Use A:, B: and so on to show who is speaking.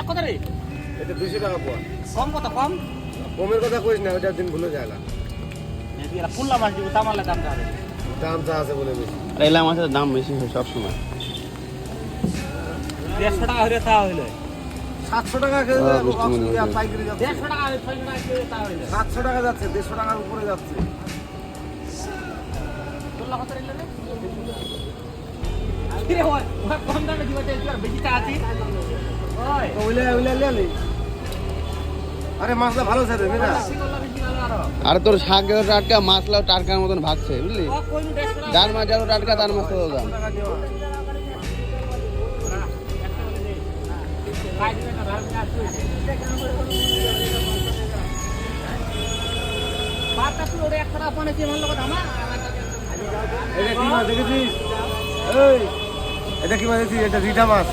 A: এটা কত রে?
B: এটা দুশো টাকা পোয়া
A: কম কত কম?
B: কমের কথা কইস না ওটার দিন ভুলে যায় না
A: এরা মাছ দিব তামালে দাম যাবে
B: দাম চা আছে বলে বেশি।
C: আর এলা মাছের দাম বেশি হয় সবসময়।
A: দেড়শো টাকা হইলে তা হইলে।
B: সাতশো টাকা
C: হ্যাঁ।
B: পাইকারি যাচ্ছে।
A: দেড়শো টাকা
B: সাতশো টাকা যাচ্ছে দেড়শো টাকার উপরে যাচ্ছে।
A: কম দামে দিবা বেশি টাকা আছে
B: আরে মাছটা ভালো
A: ভালো
C: আরও তোর শাকের টাটকা মাছলাও টাটকার মতন ভাগছে বুঝলি? যার মাছ যারও টাটকা তার মাছ তো দাম।
B: এটা কি মাছ দেখেছিস? এটা কি মাছ এটা রিঠা মাছ।